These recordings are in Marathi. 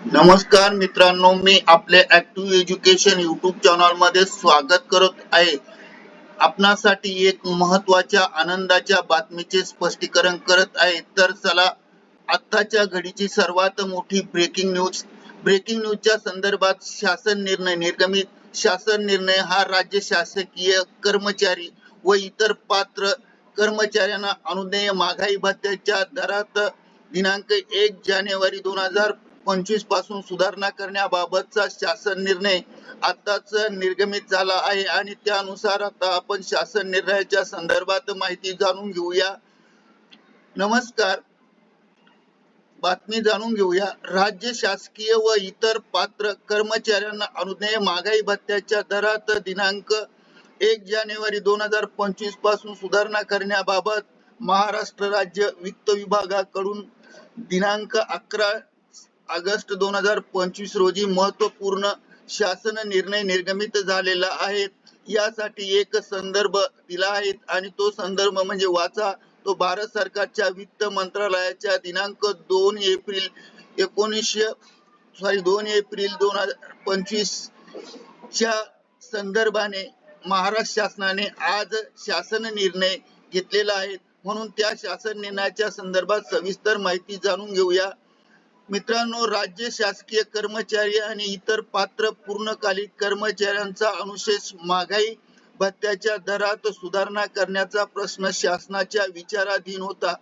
नमस्कार मित्रांनो मी आपले ऍक्टिव्ह एज्युकेशन युट्यूब चॅनलमध्ये स्वागत करत आहे. आपणासाठी एक महत्त्वाच्या आनंदाच्या बातमीचे स्पष्टीकरण करत आहे. तर चला आत्ताच्या घडीची सर्वात मोठी ब्रेकिंग न्यूज ब्रेकिंग न्यूजच्या संदर्भात शासन निर्णय निर्गमित शासन निर्णय हा राज्य शासकीय कर्मचारी व इतर पात्र कर्मचाऱ्यांना अनुदेय महागाई भत्त्याच्या दरात दिनांक एक जानेवारी दोन हजार पंचवीसपासून सुधारणा करण्याबाबतचा शासन निर्णय आताच निर्गमित झाला आहे आणि त्यानुसार आता आपण शासन निर्णयाच्या संदर्भात माहिती जाणून घेऊया. नमस्कार. बातमी जाणून घेऊया. राज्य शासकीय व इतर पात्र कर्मचाऱ्यांना अनुज्ञेय महागाई भत्त्याच्या दरात दिनांक एक जानेवारी दोन हजार पंचवीसपासून सुधारणा करण्याबाबत महाराष्ट्र राज्य वित्त विभागाकडून दिनांक अकरा ऑगस्ट दोन हजार पंचवीस रोजी महत्त्वपूर्ण शासन निर्णय निर्गमित झालेला आहे. यासाठी एक संदर्भ दिला आहे आणि तो संदर्भ म्हणजे वाचा. तो भारत सरकारच्या वित्त मंत्रालयाच्या दिनांक दोन एप्रिल एकोणीसशे सॉरी दोन एप्रिल दोन हजार पंचवीस च्या संदर्भाने महाराष्ट्र शासनाने आज शासन निर्णय घेतलेला आहे. म्हणून त्या शासन निर्णयाच्या संदर्भात सविस्तर माहिती जाणून घेऊया. मित्रांनो राज्य शासकीय कर्मचारी आणि इतर पात्र पूर्णकालिक कर्मचाऱ्यांचा अनुशेष महागाई भत्त्याच्या दरात सुधारणा करण्याचा प्रश्न शासनाच्या विचाराधीन होता.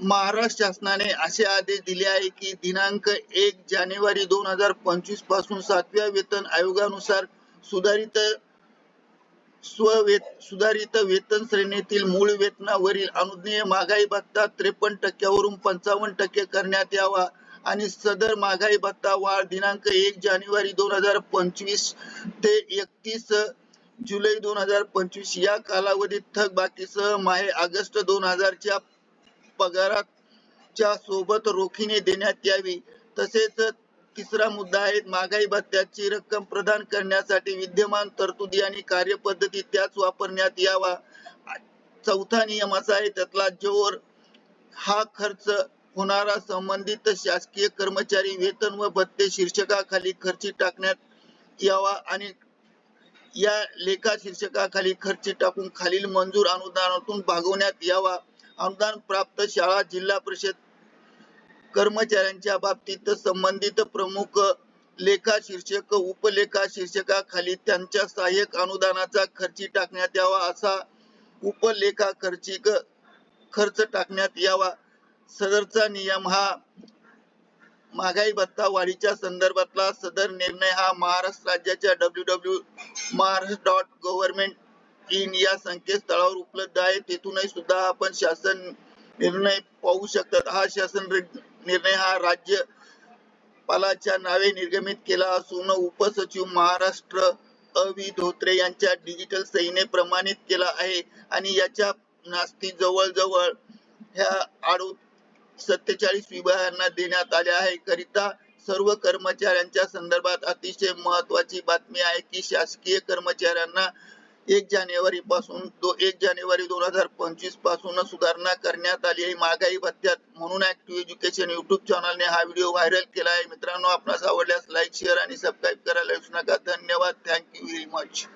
महाराष्ट्र शासनाने असे आदेश दिले आहे की दिनांक एक जानेवारी दोन हजार पंचवीसपासून सातव्या वेतन आयोगानुसार सुधारित स्ववेत सुधारित वेतन श्रेणीतील मूळ वेतनावरील अनुज्ञेय महागाई भत्ता त्रेपन्न टक्क्यावरून पंचावन्न टक्के करण्यात यावा आणि सदर महागाई भत्ता वाढ दिनांक एक जानेवारी दोन हजार पंचवीस ते एकतीस जुलै दोन हजार पंचवीस या कालावधीत थकबाकीसह माहे ऑगस्ट दोन हजारच्या पगाराच्या सोबत रोखीने देण्यात यावी. तसेच तिसरा मुद्दा आहे महागाई भत्त्याची रक्कम प्रदान करण्यासाठी विद्यमान तरतुदी आणि कार्यपद्धती त्याच वापरण्यात यावा. चौथा नियम असा आहे त्यातला जोर हा खर्च होणारा संबंधित शासकीय कर्मचारी वेतन व भत्ते शीर्षकाखाली खर्ची टाकण्यात यावा आणि या लेखा शीर्षकाखाली खर्ची टाकून खालील मंजूर अनुदानातून भागवण्यात यावा. अनुदान प्राप्त शाळा जिल्हा परिषद कर्मचाऱ्यांच्या बाबतीत संबंधित प्रमुख लेखा शीर्षक उपलेखा शीर्षकाखाली त्यांच्या सहाय्यक अनुदानाचा खर्ची टाकण्यात यावा असा उपलेखा खर्चिक खर्च टाकण्यात यावा. सदरचा नियम हा महागाई भत्ता वाढीच्या संदर्भातला सदर निर्णय हा महाराष्ट्र राज्याच्या W W Maharashtra dot government in या संकेतस्थळावर उपलब्ध आहे. तेथूनही सुद्धा आपण शासन निर्णय पाहू शकतात हा शासन निर्णय हा राज्य पालाच्या नावे निर्गमित केला असून उपसचिव महाराष्ट्र अवि धोत्रे यांच्या डिजिटल सहीने प्रमाणित केला आहे आणि याच्या नास्ती जवळजवळ ह्या आडू सत्तेचाळीस विभागांना देण्यात आले आहे. करिता सर्व कर्मचाऱ्यांच्या संदर्भात अतिशय महत्वाची बातमी आहे की शासकीय कर्मचाऱ्यांना एक जानेवारी पासून दो एक जानेवारी दोन हजार पंचवीसपासून सुधारणा करण्यात आली आहे. महागाई भत्त्यात म्हणून ऍक्टिव्ह एज्युकेशन युट्यूब चॅनलने हा व्हिडिओ व्हायरल केला आहे. मित्रांनो आपणास आवडल्यास लाईक शेअर आणि सबस्क्राईब करायला विसरू नका. धन्यवाद. Thank you very much